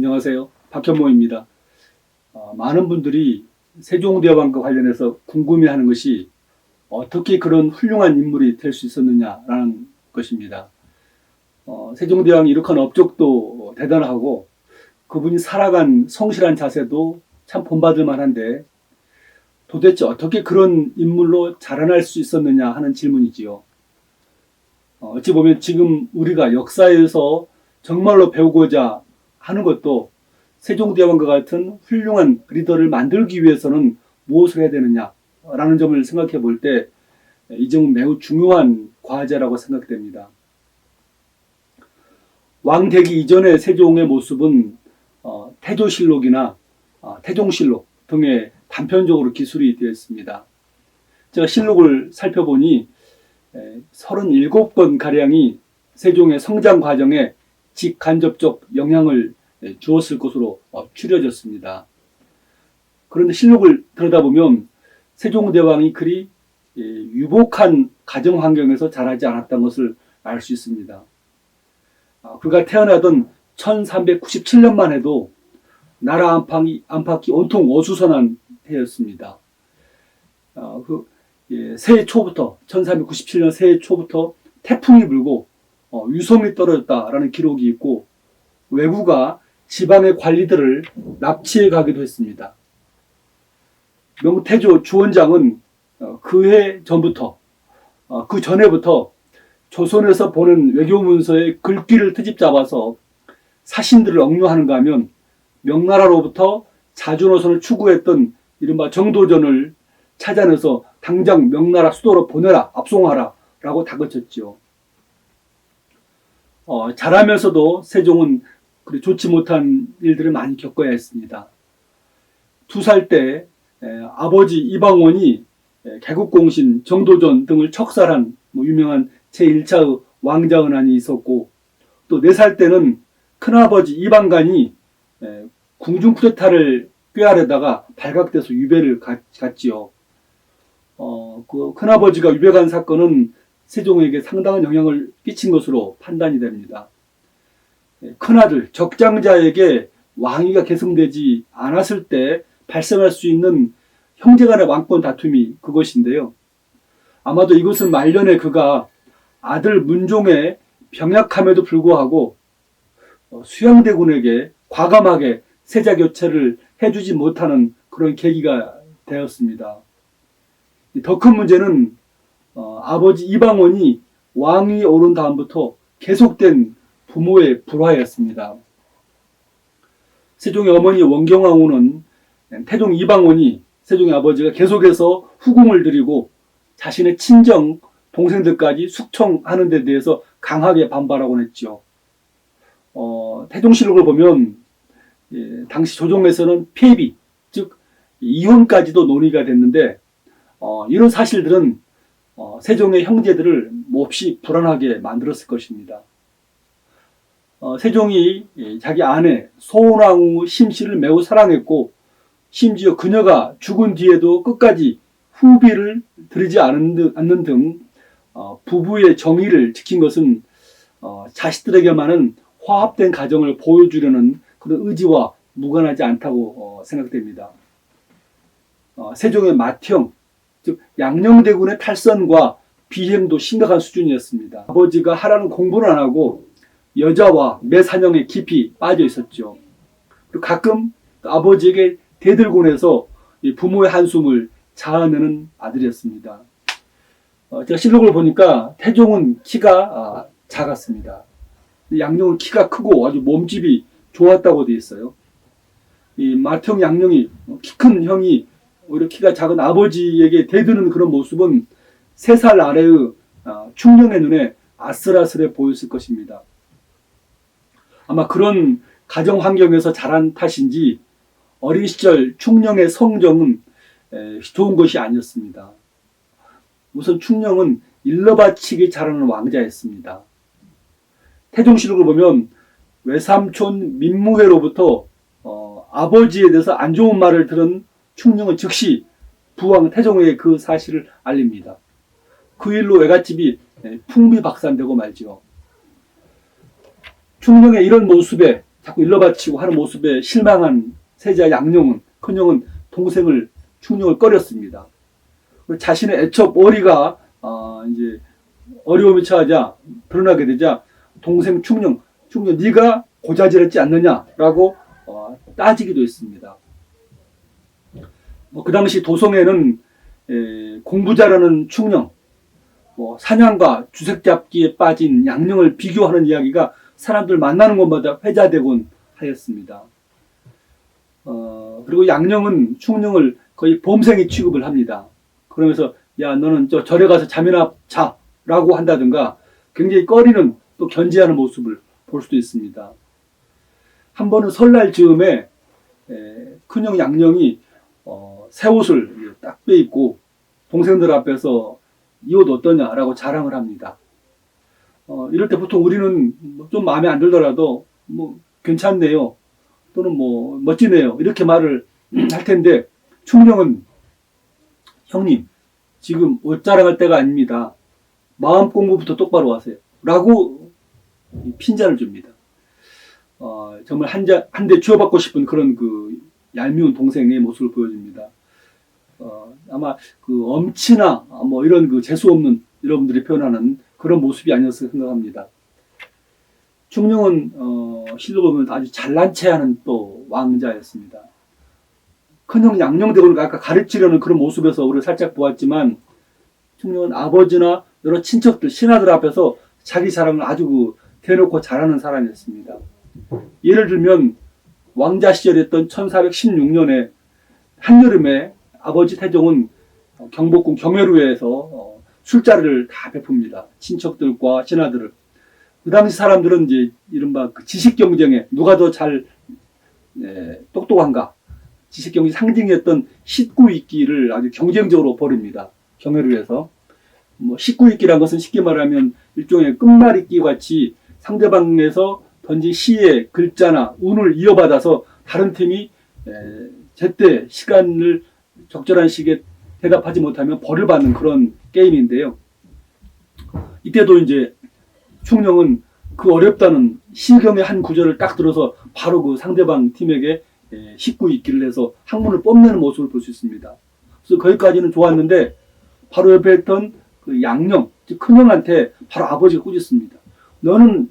안녕하세요. 박현모입니다. 어, 많은 분들이 세종대왕과 관련해서 궁금해하는 것이 어떻게 그런 훌륭한 인물이 될 수 있었느냐라는 것입니다. 어, 세종대왕이 이룩한 업적도 대단하고 그분이 살아간 성실한 자세도 참 본받을 만한데 도대체 어떻게 그런 인물로 자라날 수 있었느냐 하는 질문이지요. 어, 어찌 보면 지금 우리가 역사에서 정말로 배우고자 하는 것도 세종대왕과 같은 훌륭한 리더를 만들기 위해서는 무엇을 해야 되느냐라는 점을 생각해 볼 때 이 점은 매우 중요한 과제라고 생각됩니다. 왕되기 이전의 세종의 모습은 어, 태조실록이나 어, 태종실록 등의 단편적으로 기술이 되어 있습니다. 제가 실록을 살펴보니 37건 가량이 세종의 성장 과정에 직간접적 영향을 예, 주었을 것으로 어, 추려졌습니다. 그런데 실록을 들여다보면 세종대왕이 그리 예, 유복한 가정 환경에서 자라지 않았던 것을 알 수 있습니다. 아, 그가 태어나던 1397년만 해도 나라 안팎이, 안팎이 온통 어수선한 해였습니다. 아, 그, 예, 새해 초부터, 1397년 새해 초부터 태풍이 불고 어, 유성이 떨어졌다라는 기록이 있고 외구가 지방의 관리들을 납치해 가기도 했습니다. 명태조 주원장은 어, 그해 전부터 어, 그 전에부터 조선에서 보는 외교 문서의 글귀를 트집 잡아서 사신들을 억류하는가 하면 명나라로부터 자주노선을 추구했던 이른바 정도전을 찾아내서 당장 명나라 수도로 보내라 압송하라 라고 다그쳤지요. 어, 자라면서도 세종은 좋지 못한 일들을 많이 겪어야 했습니다. 두 살 때 아버지 이방원이 에, 개국공신, 정도전 등을 척살한 뭐 유명한 제1차의 왕자은한이 있었고 또 네 살 때는 큰아버지 이방간이 에, 궁중 쿠데타를 꾀하려다가 발각돼서 유배를 갔, 갔지요. 어, 그 큰아버지가 유배 간 사건은 세종에게 상당한 영향을 끼친 것으로 판단이 됩니다. 예, 큰아들 적장자에게 왕위가 계승되지 않았을 때 발생할 수 있는 형제간의 왕권 다툼이 그것인데요. 아마도 이것은 말년에 그가 아들 문종의 병약함에도 불구하고 어, 수양대군에게 과감하게 세자 교체를 해주지 못하는 그런 계기가 되었습니다. 더 큰 문제는 어, 아버지 이방원이 왕위 오른 다음부터 계속된 부모의 불화였습니다. 세종의 어머니 원경왕후는 태종 이방원이 세종의 아버지가 계속해서 후궁을 들이고 자신의 친정 동생들까지 숙청하는 데 대해서 강하게 반발하곤 했죠. 어, 태종실록을 보면 예, 당시 조정에서는 폐비, 즉 이혼까지도 논의가 됐는데 어, 이런 사실들은 어, 세종의 형제들을 몹시 불안하게 만들었을 것입니다. 어, 세종이 예, 자기 아내 소원왕후 심씨를 매우 사랑했고 심지어 그녀가 죽은 뒤에도 끝까지 후비를 들이지 않는, 등 어, 부부의 정의를 지킨 것은 어, 자식들에게만은 화합된 가정을 보여주려는 그런 의지와 무관하지 않다고 어, 생각됩니다. 어, 세종의 맏형, 즉 양녕대군의 탈선과 비행도 심각한 수준이었습니다. 아버지가 하라는 공부를 안 하고 여자와 매사냥에 깊이 빠져 있었죠. 그리고 가끔 아버지에게 대들곤해서 부모의 한숨을 자아내는 아들이었습니다. 어, 제가 실록을 보니까 태종은 키가 아, 작았습니다. 양녕은 키가 크고 아주 몸집이 좋았다고 되어 있어요. 이 맏형 양녕이 키 큰 형이 오히려 키가 작은 아버지에게 대드는 그런 모습은 세 살 아래의 아, 충령의 눈에 아슬아슬해 보였을 것입니다. 아마 그런 가정 환경에서 자란 탓인지 어린 시절 충령의 성정은 좋은 것이 아니었습니다. 우선 충령은 일러바치게 자라는 왕자였습니다. 태종실록을 보면 외삼촌 민무회로부터 어, 아버지에 대해서 안 좋은 말을 들은 충령은 즉시 부왕 태종에게 그 사실을 알립니다. 그 일로 외갓집이 풍비박산되고 말지요. 충령의 이런 모습에 자꾸 일러바치고 하는 모습에 실망한 세자 양룡은 큰형은 동생을 충령을 꺼렸습니다. 자신의 애첩 어리가 아, 이제 어려움이 처하자 드러나게 되자 동생 충령 충령 네가 고자질했지 않느냐라고 어, 따지기도 했습니다. 뭐 그 당시 도성에는 에, 공부 잘하는 충령, 뭐 사냥과 주색 잡기에 빠진 양령을 비교하는 이야기가 사람들 만나는 곳마다 회자되곤 하였습니다. 어, 그리고 양령은 충령을 거의 범생이 취급을 합니다. 그러면서 야 너는 저 절에 가서 잠이나 자라고 한다든가 굉장히 꺼리는 또 견제하는 모습을 볼 수도 있습니다. 한 번은 설날 즈음에 에, 큰형 양령이 어, 새 옷을 딱 빼입고 동생들 앞에서 이 옷 어떠냐라고 자랑을 합니다. 어, 이럴 때 보통 우리는 뭐좀 마음에 안 들더라도 뭐 괜찮네요 또는 뭐 멋지네요 이렇게 말을 할 텐데 충령은 형님 지금 옷 자랑할 때가 아닙니다. 마음 공부부터 똑바로 하세요. 라고 이 핀잔을 줍니다. 어, 정말 한, 자, 한대 쥐어받고 싶은 그런 그 얄미운 동생의 모습을 보여줍니다. 어, 아마 그 엄치나 뭐 이런 그 재수 없는 여러분들이 표현하는 그런 모습이 아니었을 생각합니다. 충령은 어, 실로 보면 아주 잘난 체하는 또 왕자였습니다. 큰형 양녕대군을 아까 가르치려는 그런 모습에서 우리가 살짝 보았지만 충령은 아버지나 여러 친척들 신하들 앞에서 자기 자랑을 아주 그 대놓고 잘하는 사람이었습니다. 예를 들면 왕자 시절이었던 1416년에 한여름에 아버지 태종은 경복궁 경회루에서 어, 술자리를 다 베풉니다. 친척들과 신하들을. 그 당시 사람들은 이제 이른바 그 지식 경쟁에 누가 더잘 똑똑한가 지식 경쟁 상징이었던 식구익기를 아주 경쟁적으로 벌입니다. 경회루에서 뭐 식구익기란 것은 쉽게 말하면 일종의 끝말잇기 같이 상대방에서 던진 시의 글자나 운을 이어받아서 다른 팀이 에, 제때 시간을 적절한 시기에 대답하지 못하면 벌을 받는 그런 게임인데요. 이때도 이제 충령은 그 어렵다는 시경의 한 구절을 딱 들어서 바로 그 상대방 팀에게 에, 식구 있기를 해서 학문을 뽐내는 모습을 볼 수 있습니다. 그래서 거기까지는 좋았는데 바로 옆에 있던 그 양령, 즉 큰형한테 바로 아버지가 꾸짖습니다. 너는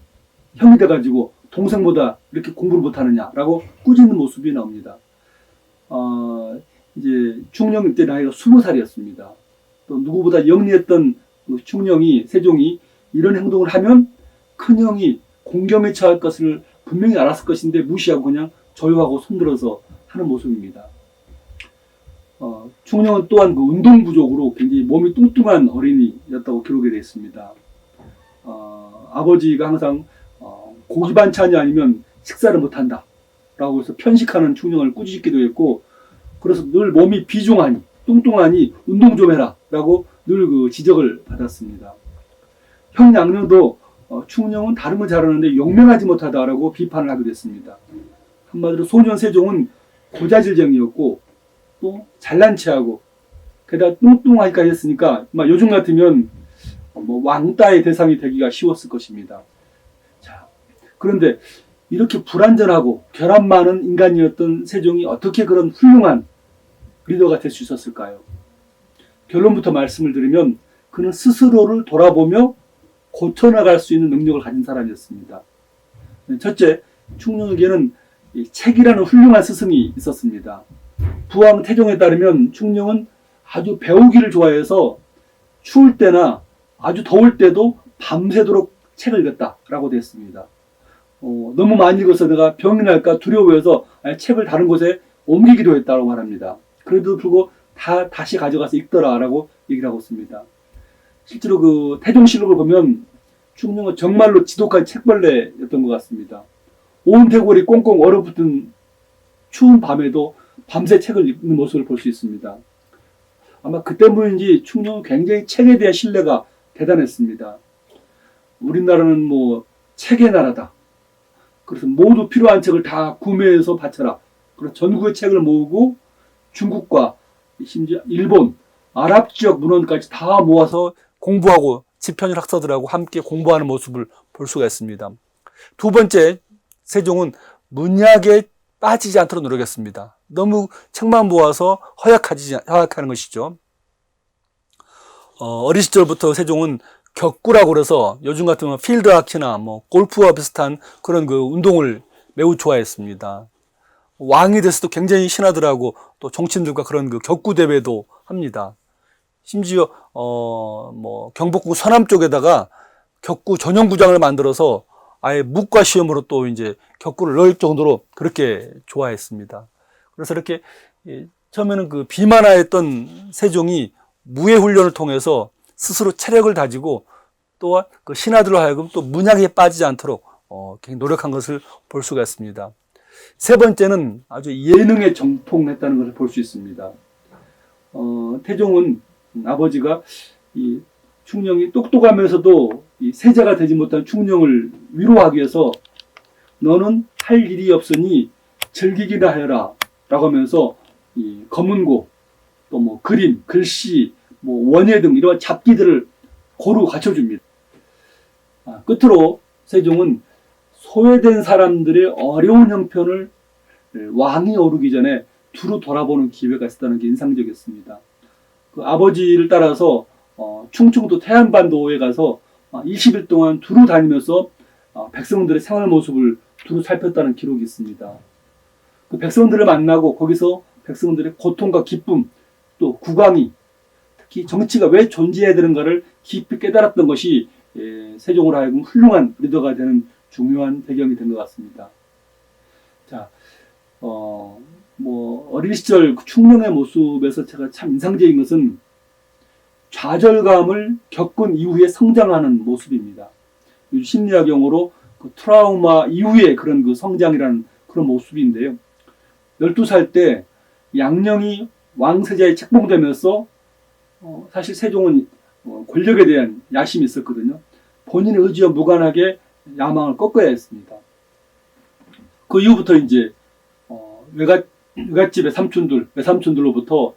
형이 돼가지고 동생보다 이렇게 공부를 못하느냐라고 꾸짖는 모습이 나옵니다. 어, 이제 충령 때 나이가 스무 살이었습니다. 또 누구보다 영리했던 그 충령이 세종이 이런 행동을 하면 큰 형이 공경에 처할 것을 분명히 알았을 것인데 무시하고 그냥 조용하고 손들어서 하는 모습입니다. 어, 충령은 또한 그 운동 부족으로 굉장히 몸이 뚱뚱한 어린이였다고 기록이 되어 있습니다. 어, 아버지가 항상 어, 고기 반찬이 아니면 식사를 못한다. 라고 해서 편식하는 충령을 꾸짖기도 했고, 그래서 늘 몸이 비중하니, 뚱뚱하니 운동 좀 해라. 라고 늘 그 지적을 받았습니다. 형 양녀도 어, 충령은 다른 걸 잘하는데 용맹하지 못하다라고 비판을 하기도 했습니다. 한마디로 소년 세종은 고자질쟁이였고, 또 잘난 체하고, 게다가 뚱뚱하기까지 했으니까, 막 요즘 같으면 뭐 왕따의 대상이 되기가 쉬웠을 것입니다. 자, 그런데 이렇게 불완전하고 결함 많은 인간이었던 세종이 어떻게 그런 훌륭한 리더가 될 수 있었을까요? 결론부터 말씀을 드리면 그는 스스로를 돌아보며 고쳐나갈 수 있는 능력을 가진 사람이었습니다. 첫째, 충령에게는 이 책이라는 훌륭한 스승이 있었습니다. 부왕 태종에 따르면 충령은 아주 배우기를 좋아해서 추울 때나 아주 더울 때도 밤새도록 책을 읽었다라고 되어 있습니다. 어, 너무 많이 읽어서 내가 병이 날까 두려워해서 책을 다른 곳에 옮기기도 했다고 말합니다. 그래도 불구하고 다 다시 가져가서 읽더라라고 얘기를 하고 있습니다. 실제로 그 태종실록을 보면 충령은 정말로 지독한 책벌레였던 것 같습니다. 온 대궐이 꽁꽁 얼어붙은 추운 밤에도 밤새 책을 읽는 모습을 볼 수 있습니다. 아마 그 때문인지 충령은 굉장히 책에 대한 신뢰가 대단했습니다. 우리나라는 뭐 책의 나라다. 그래서 모두 필요한 책을 다 구매해서 바쳐라. 그래서 전국의 책을 모으고 중국과 심지어 일본, 아랍 지역 문헌까지 다 모아서 공부하고 집현일 학사들하고 함께 공부하는 모습을 볼 수가 있습니다. 두 번째, 세종은 문약에 빠지지 않도록 노력했습니다. 너무 책만 보아서 허약하지 허약하는 것이죠. 어, 어린 시절부터 세종은 격구라고 그래서 요즘 같으면 필드 하키나 뭐 골프와 비슷한 그런 그 운동을 매우 좋아했습니다. 왕이 돼서도 굉장히 신하들하고 또 정치인들과 그런 그 격구 대회도 합니다. 심지어 어 뭐 경복궁 서남 쪽에다가 격구 전용 구장을 만들어서 아예 묵과 시험으로 또 이제 격구를 넣을 정도로 그렇게 좋아했습니다. 그래서 이렇게 예, 처음에는 그 비만화했던 세종이 무예 훈련을 통해서 스스로 체력을 다지고 또한 그 신하들로 하여금 또 문약에 빠지지 않도록 어, 노력한 것을 볼 수가 있습니다. 세 번째는 아주 예능에 정통했다는 것을 볼 수 있습니다. 어, 태종은 아버지가 이 충령이 똑똑하면서도 이 세자가 되지 못한 충령을 위로하기 위해서 너는 할 일이 없으니 즐기기나 하여라 라고 하면서 이 검은고 또 뭐 그림, 글씨, 뭐 원예 등 이런 잡기들을 고루 갖춰줍니다. 아, 끝으로 세종은 소외된 사람들의 어려운 형편을 왕이 오르기 전에 두루 돌아보는 기회가 있었다는 게 인상적이었습니다. 그 아버지를 따라서 어, 충청도 태안반도에 가서 어, 20일 동안 두루 다니면서 어, 백성들의 생활 모습을 두루 살폈다는 기록이 있습니다. 그 백성들을 만나고 거기서 백성들의 고통과 기쁨 또 국왕이 정치가 왜 존재해야 되는가를 깊이 깨달았던 것이 예, 세종으로 하여금 훌륭한 리더가 되는 중요한 배경이 된 것 같습니다. 자, 어, 뭐 어린 시절 그 충령의 모습에서 제가 참 인상적인 것은 좌절감을 겪은 이후에 성장하는 모습입니다. 심리학 용어로 그 트라우마 이후에 그런 그 성장이라는 그런 모습인데요. 12살 때 양령이 왕세자에 책봉되면서 어, 사실 세종은 어, 권력에 대한 야심이 있었거든요. 본인의 의지와 무관하게 야망을 꺾어야 했습니다. 그 이후부터 이제 어, 외갓 외갓집의 삼촌들, 외삼촌들로부터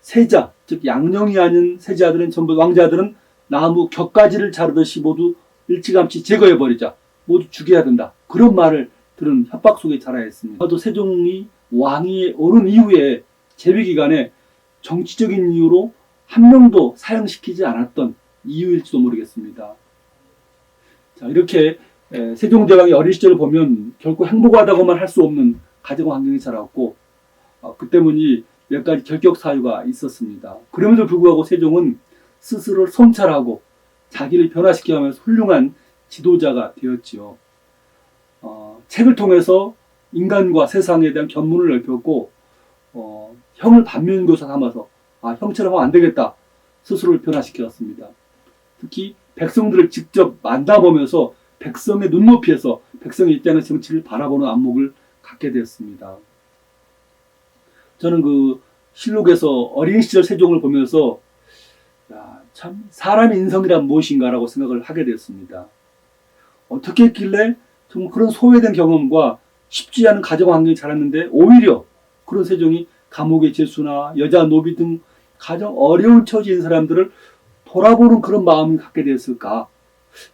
세자, 즉 양령이 아닌 세자들은 전부 왕자들은 나무 격가지를 자르듯이 모두 일찌감치 제거해 버리자, 모두 죽여야 된다. 그런 말을 들은 협박 속에 자라야 했습니다. 또 세종이 왕위에 오른 이후에 재위 기간에 정치적인 이유로 한 명도 사형시키지 않았던 이유일지도 모르겠습니다. 자, 이렇게 에, 세종대왕의 어린 시절을 보면 결코 행복하다고만 할 수 없는 가정 환경이 자랐고 어, 그 때문에 몇 가지 결격 사유가 있었습니다. 그럼에도 불구하고 세종은 스스로를 성찰하고 자기를 변화시켜가면서 훌륭한 지도자가 되었지요. 어, 책을 통해서 인간과 세상에 대한 견문을 넓혔고 어, 형을 반면교사 삼아서 아 형처럼 하면 안 되겠다 스스로를 변화시켰습니다. 특히 백성들을 직접 만나보면서 백성의 눈높이에서 백성의 입장의 정치를 바라보는 안목을 갖게 되었습니다. 저는 그 실록에서 어린 시절 세종을 보면서 야, 참 사람의 인성이란 무엇인가라고 생각을 하게 되었습니다. 어떻게 했길래 좀 그런 소외된 경험과 쉽지 않은 가정 환경이 자랐는데 오히려 그런 세종이 감옥의 죄수나 여자 노비 등 가장 어려운 처지인 사람들을 돌아보는 그런 마음을 갖게 되었을까?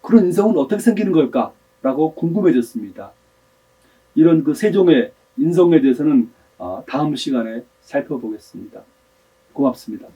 그런 인성은 어떻게 생기는 걸까? 라고 궁금해졌습니다. 이런 그 세종의 인성에 대해서는 어, 다음 시간에 살펴보겠습니다. 고맙습니다.